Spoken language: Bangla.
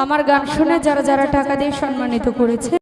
আমার গান শুনে যারা যারা টাকা দিয়ে সম্মানিত করেছে